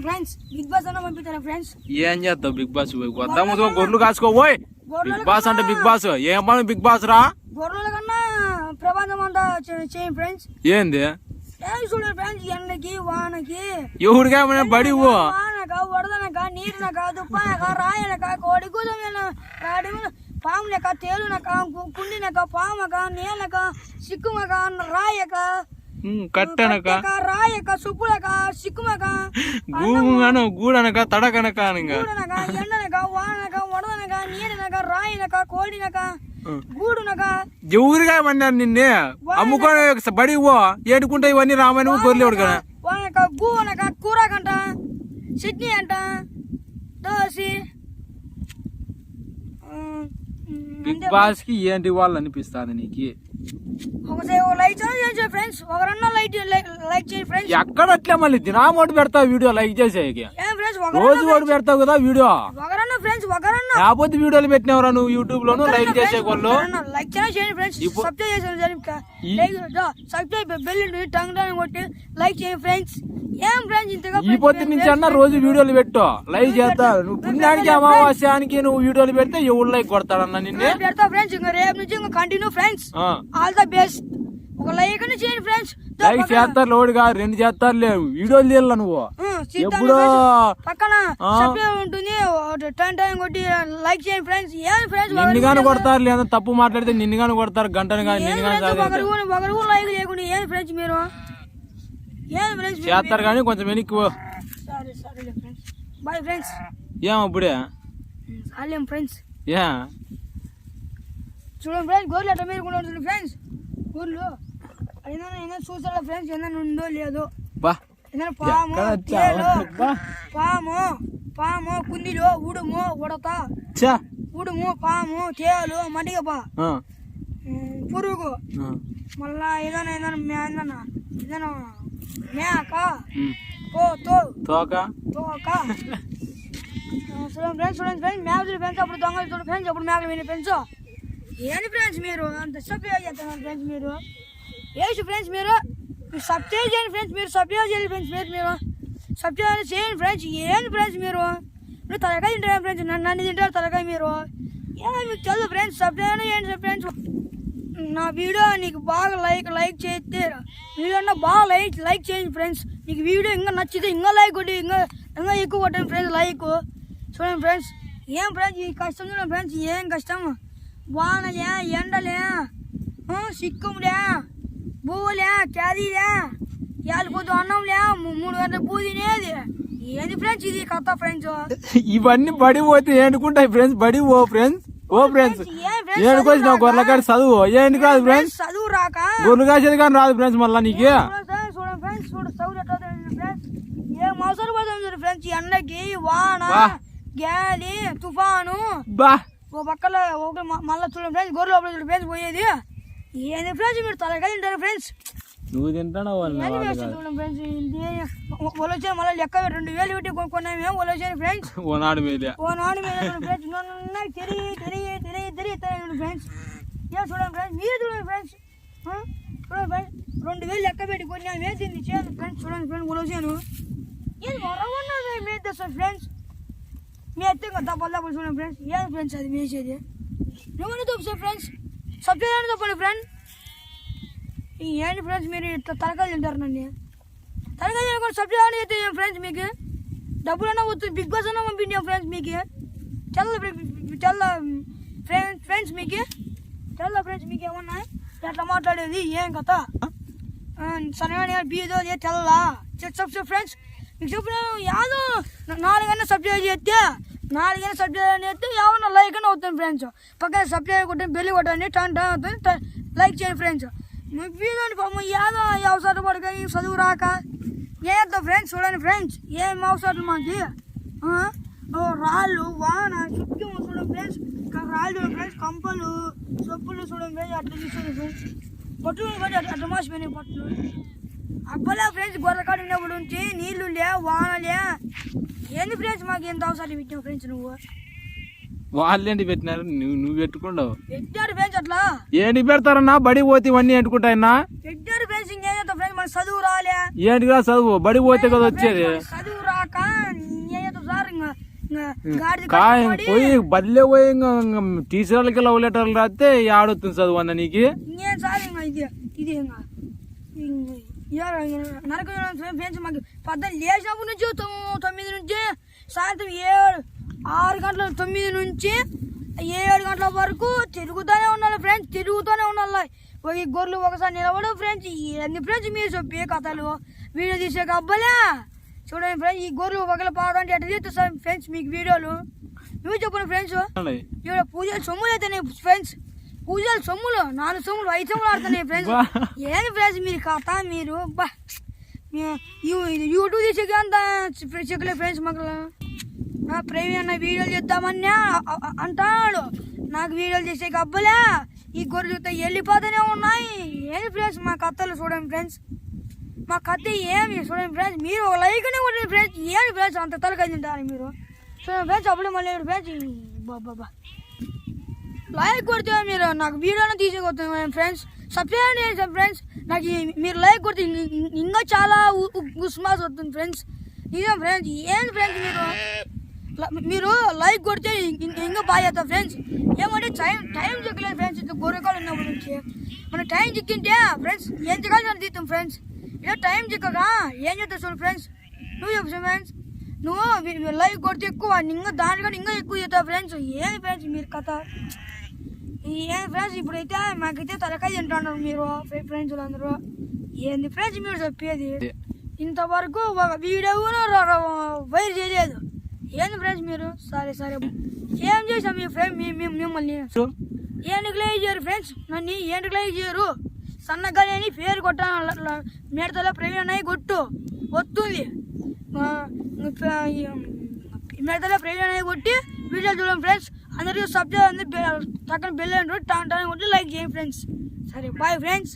Friends big boss అన్న పంపిస్తారా friends ఏం చేస్తావు బిగ్ బాస్ వద్దాము గొర్రెలు కాసుకోబోయ్ బిగ్ బాస్ అంటే బిగ్ బాస్ ఏం పని బిగ్ బాస్ రా? గొర్రెల కన్నా ప్రపంచం అంతా చే- చేయండి ఫ్రెండ్స్ ఏంది? చూడండి ఫ్రెండ్స్ ఎండకి వానకి. ఎవడిగా బడి వానక వడదనక నీరునక దుప్పనక రాయనక కోడి కూదమైన రాడి పాములక తేలునక కుండినక పామక నేలక సిక్కుమక రాయక కట్టనక రాయక సుప్పులక సిక్కుమక గూగాను గూడనక తడకనక ఎండనక వానక వడదనక నీడనక రాయనక కోడినక. గూడునక ఎవరిగా నిన్నే అమ్ముకొని బడి ఏడుకుంటే ఇవన్నీ రామని గొర్రెలు ఎవడుగా వానక గూనక కూరకంట చట్నీ అంట దోసి బిగ్ బాస్కి ఏంటి వాళ్ళు అనిపిస్తుంది నీకు లైక్ చేయండి ఫ్రెండ్స్ ఒకరన్నా లైక్ లైక్ చేయండి ఫ్రెండ్స్ ఎక్కడ అట్లే మళ్ళీ? దినామోటి పెడతావు వీడియో లైక్ చేసేకి ఫ్రెండ్స్ రోజు ఒకటి పెడతావు కదా వీడియో. ఒకరన్నా ఫ్రెండ్స్ ఒకరన్నా. లేకపోతే వీడియోలు పెట్టినవరా నువ్వు యూట్యూబ్ లోను లైక్ చేసే వాళ్ళు లైక్ చేయండి ఫ్రెండ్స్ సబ్స్క్రైబ్ సబ్స్క్రైబ్ బెల్ టంగ్ కొట్టి లైక్ చేయండి ఫ్రెండ్స్ ఈ పొద్దు నుంచి అన్న రోజు వీడియోలు పెట్టు. లైక్ చేస్తా. నువ్వు పుణ్యానికి అమావాస్యానికి నువ్వు వీడియోలు పెడితే ఎవడు లైక్ కొడతాడన్న నిన్నే? పెడతా ఫ్రెండ్స్ ఇంకా రేపు నుంచి ఇంకా continue friends. All the best ఒక లైక్ చేయండి ఫ్రెండ్స్. లైక్ చేస్తారు లోడు కాదు రెండు చేస్తారు లేవు. వీడియోలు తీయాల నువ్వు. ఎప్పుడో పక్కన ఉంటుంది. టైం టైం కొట్టి లైక్ చేయండి ఫ్రెండ్స్. ఏం ఫ్రెండ్స్ నిన్ను గాని కొడతారు లేదా? తప్పు మాట్లాడితే నిన్ను గాని కొడతారు గంటను కానీ నిన్ను గాని ఒకరు లైక్ లేకుండా ఏం ఫ్రెండ్స్ మీరు? చేస్తారు కానీ కొంచెం వెనక్కి పో. సరే సరే ఫ్రెండ్స్ బాయ్ ఫ్రెండ్స్ ఏం అప్పుడే సాలేం ఫ్రెండ్స్ ఏ చూడండి ఫ్రెండ్స్ గోర్లు ఎట్లా మీరు కూడా ఉంటుంది ఫ్రెండ్స్ గోర్లు. ఏదైనా ఏదైనా చూసారా ఫ్రెండ్స్ ఏదైనా ఉందో లేదో? బా. ఏదైనా పాము. పాము పాము కుందిలో ఉడుము ఉడత. చా ఉడుము పాము తేలు మడిగపా పురుగు. మళ్ళా ఏదైనా ఏదైనా ఏదైనా ఏదైనా మేక. పోతు తోక తోక చూడండి ఫ్రెండ్స్ చూడండి ఫ్రెండ్స్ మేకలు ఫ్రెండ్స్ అప్పుడు దొంగలు చూడండి ఫ్రెండ్స్ అప్పుడు మేకలు విని ఫ్రెండ్స్ ఏంటి ఫ్రెండ్స్ మీరు అంత సబ్స్క్రైబ్ చేస్తున్నారు ఫ్రెండ్స్ మీరు ఏసి ఫ్రెండ్స్ మీరు సబ్స్క్రైబ్ చేయండి ఫ్రెండ్స్ మీరు సబ్స్క్రైబ్ చేయండి ఫ్రెండ్స్ మీరు మీరు సబ్స్క్రైబ్ చేయండి ఫ్రెండ్స్ ఏంటి ఫ్రెండ్స్ మీరు మీరు తలకాయ తింటారు ఫ్రెండ్స్ నన్ను నన్ను తింటారు తలకాయ మీరు ఏమో మీకు తెలుసు ఫ్రెండ్స్ సబ్స్క్రైబ్ చేయండి ఫ్రెండ్స్ నా వీడియో నీకు బాగా లైక్ లైక్ చేస్తే వీడియో బాగా లైక్ లైక్ చేయండి ఫ్రెండ్స్ నీకు వీడియో ఇంకా నచ్చితే ఇంకా లైక్ కొట్టి ఇంకా ఇంకా ఎక్కువ కొట్టండి ఫ్రెండ్స్ లైక్ చూడండి ఫ్రెండ్స్ ఏం ఫ్రెండ్స్ ఈ కష్టం చూడండి ఫ్రెండ్స్ ఏం కష్టం? వానలే ఎండలే ఆ, సిక్కుములే పువ్వులే క్యారీలే ఏళ్ళపోతూ అన్నంలే మూడు గంటల పూ తినేది. ఏంది ఫ్రెండ్స్ ఇది కథ ఫ్రెండ్స్ ఇవన్నీ బడి పోతే ఏనుకుంటాయి ఫ్రెండ్స్ బడి పో ఫ్రెండ్స్ ఓ ఫ్రెండ్స్ ఏం ఫ్రెండ్స్ ఏనుకొచ్చిన గొర్రెల కాడి చదువు. ఏంటి కాదు ఫ్రెండ్స్ చదువు రాక గొర్రెలు కాసేది కానీ రాదు ఫ్రెండ్స్ మళ్ళా నీకు. ఏం అవసరం పడుతుంది ఫ్రెండ్స్ ఎండకి వాన. గాలి తుఫాను. బా. ఓ పక్కల ఒకటి మళ్ళా చూడండి ఫ్రెండ్స్ గొర్రె లోపల ఫ్రెండ్స్ పోయేది. ఏంది ఫ్రెండ్స్ మీరు తలకాయ తింటారు ఫ్రెండ్స్ నువ్వు ఏంది వాళ్ళు ఫ్రెండ్స్ ఒలొచ్చాను మళ్ళీ లెక్క రెండు వేలు పెట్టి కొనుక్కున్నాము ఒలొచ్చాను ఫ్రెండ్స్? ఓనాడు మీదే. ఓ నాడు మీద ఫ్రెండ్స్ నన్ను తిరిగి తిరిగి తిరిగి తిరిగి ఫ్రెండ్స్. ఏ చూడండి ఫ్రెండ్స్? మీరు చూడండి ఫ్రెండ్స్? చూడండి ఫ్రెండ్స్ రెండు వేలు లెక్క పెట్టి కొన్ని వేసింది చేయాలి ఫ్రెండ్స్ చూడండి ఫ్రెండ్స్ ఉలసాను ఏది మరొకన్నది మీరు తెస్తాను ఫ్రెండ్స్. మీ అయితే ఇంకా దప్పలు దప్పలు చూడండి ఫ్రెండ్స్. ఏది ఫ్రెండ్స్ అది మేసేది నువ్వు తప్పు ఫ్రెండ్స్? సబ్జెక్ట్ తప్పండి ఫ్రెండ్. ఏంటి ఫ్రెండ్స్ మీరు ఇట్లా తలకాయలు తింటారు నన్ను? తలకాయలు తినకుండా సబ్జెక్ట్ అని అయితే ఏం ఫ్రెండ్స్ మీకు? డబ్బులన్నా వస్తుంది బిగ్ బాస్ అన్నా పంపించాం ఫ్రెండ్స్ మీకు? చల్ల చల్ల ఫ్రెండ్స్ ఫ్రెండ్స్ మీకు? చల్ల ఫ్రెండ్స్ మీకు ఏమన్నా? ఎట్లా మాట్లాడేది? ఏం కథ? సరే బీదో తెల్ల చెప్తా ఫ్రెండ్స్ మీకు చెప్పిన యాదో నాలుగైనా సబ్జెక్ట్ చేస్తే నాలుగైనా సబ్జెక్ట్ అయితే ఏమన్నా లైక్ అని అవుతుంది ఫ్రెండ్స్ పక్కన సబ్జెక్ట్ కొట్టండి బెల్లి కొట్టండి టన్ టన్ అవుతుంది లైక్ చేయండి ఫ్రెండ్స్ నువ్వు బీదండి పాపం ఏదో అవసరం పడక చదువు రాక. ఏదో ఫ్రెండ్స్ చూడండి ఫ్రెండ్స్ ఏం అవసరం మాకు ఓ రాళ్ళు వాన చుట్టూ చూడండి ఫ్రెండ్స్ రాళ్ళు చూడండి ఫ్రెండ్స్ కంపలు చెప్పులు చూడండి ఫ్రెండ్స్ అట్లా చూసుకోండి ఫ్రెండ్స్ పట్టులు ఫ్రెండ్స్ అట్లా మోసిపోయినాయి మాసిపోయినాయి పట్టులు అబ్బలే ఫ్రెండ్స్ గొర్రెకాడు ఉన్నప్పుడు నుంచి నీళ్ళు లే వానలే ఏంది ఫ్రెండ్స్ మాకు ఎంత అవసరం ఇచ్చావు ఫ్రెండ్స్ నువ్వు? వాళ్ళేంటి పెట్టినారు? నువ్వు నువ్వు పెట్టారు ఫ్రెండ్స్ అట్లా. ఏంటి పెడతారన్నా బడి పోతే ఇవన్నీ ఎంటుకుంటాయన్నా ఫ్రెండ్స్ మనకు చదువు రాలే. ఏంటి చదువు? బడి పోతే కదా వచ్చేది. చదువు రాక సార్ ఇంకా కాయ పోయి బదిలే పోయి ఇంకా టీచర్లకి లవ్ లెటర్లు రాస్తే ఆడొస్తుంది చదువు అన్న నీకు? నరక ఫ్రెండ్స్ మాకు పద్దెనిమిది లేచినప్పటి నుంచి తొమ్- తొమ్మిది నుంచి. సాయంత్రం ఏడు ఆరు గంటల తొమ్మిది నుంచి ఏడు గంటల వరకు తిరుగుతూనే ఉండాలి ఫ్రెండ్స్ తిరుగుతూనే ఉండాలి. ఒక గొర్రెలు ఒకసారి నిలబడు ఫ్రెండ్స్ ఎన్ని ఫ్రెండ్స్ మీరు చెప్పే కథలు. వీడియో తీసే అబ్బలే చూడండి ఫ్రెండ్స్ ఈ గొర్రెలు ఒకళ్ళు పాదంటే ఎట్లా తీస్తారు ఫ్రెండ్స్ మీకు వీడియోలు? నువ్వు చెప్పండి ఫ్రెండ్స్ ఇక్కడ పూజలు సొమ్ములు అయితేనే ఫ్రెండ్స్ పూజలు సొమ్ములు నాలుగు సొమ్ములు ఐదు సొమ్ములు ఆడుతున్నాయి ఫ్రెండ్స్. ఏంది ఫ్రెండ్స్ మీరు కథ మీరు? యూట్యూబ్ తీసేకి అంత చెక్కలే ఫ్రెండ్స్ మాకు నా ప్రేమి అన్న వీడియోలు చేద్దామన్నా? అంటాడు. నాకు వీడియోలు చేసే గబ్బులే? ఈ గొర్రెలు చూస్తే వెళ్ళిపోతూనే ఉన్నాయి. ఏది ఫ్రెండ్స్ మా కథలు చూడండి ఫ్రెండ్స్ మా కథ ఏమి చూడండి ఫ్రెండ్స్ మీరు ఒక లైక్నే కొట్టండి ఫ్రెండ్స్ ఏది ఫ్రెండ్స్ అంత తలకాయ తింటారు మీరు. చూడండి ఫ్రెండ్స్ అప్పుడే మళ్ళీ ఫ్రెండ్స్ బాబా లైక్ కొడితే మీరు? నాకు వీడియోని తీసుకొస్తాను ఫ్రెండ్స్ సబ్స్క్రైబ్ చేయండి ఫ్రెండ్స్ నాకు మీరు లైక్ కొడితే ఇంకా చాలా ఉ- గుస్మాస్ వస్తుంది ఫ్రెండ్స్ నిజం ఫ్రెండ్స్ ఏం ఫ్రెండ్స్ మీరు? మీరు లైక్ కొడితే ఇంకా బాగా చేస్తాం ఫ్రెండ్స్. ఏమంటే టైం టైం చిక్కలేదు ఫ్రెండ్స్ ఇట్లా గొర్రెకాలు ఉన్నప్పటి నుంచి మన టైం చిక్కింటే ఫ్రెండ్స్ ఏం చిక్కాలి తీస్తాం ఫ్రెండ్స్? ఇలా టైం చిక్కగా ఏం చేస్తావు చూడు ఫ్రెండ్స్? నువ్వు చెప్పు ఫ్రెండ్స్. నువ్వు లైక్ కొడితే ఎక్కువ ఇంకా దానికన్నా ఇంకా ఎక్కువ చేస్తావు ఫ్రెండ్స్. ఏంది ఫ్రెండ్స్ మీరు కథ? ఏం ఫ్రెండ్స్ ఇప్పుడైతే మాకైతే తలకాయ తింటున్నారు మీరు ఫ్రెండ్స్ అందరూ ఏంది ఫ్రెండ్స్ మీరు చెప్పేది? ఇంతవరకు ఒక వీడియో వైర్ చేయలేదు. ఏంది ఫ్రెండ్స్ మీరు? సరే సరే. ఏం చేసాం మీ ఫ్రెండ్ మిమ్మల్ని? ఏంటికి లైక్ చేయరు ఫ్రెండ్స్? నన్ను ఏంటికి లైక్ చేయరు సన్నగాని అని పేరు కొట్టాను మేడతలో ప్రవీణ్ అన్నయ్య కొట్టు వస్తుంది మేడతలో ప్రవీణ్ అన్నయ్య కొట్టి వీడియో చూడండి ఫ్రెండ్స్. అందరికీ సబ్జెక్ట్ అందరూ తగ్గని బెల్ టాన్ టాన్ కొట్టి లైక్ చేయండి ఫ్రెండ్స్. సరే బాయ్ ఫ్రెండ్స్.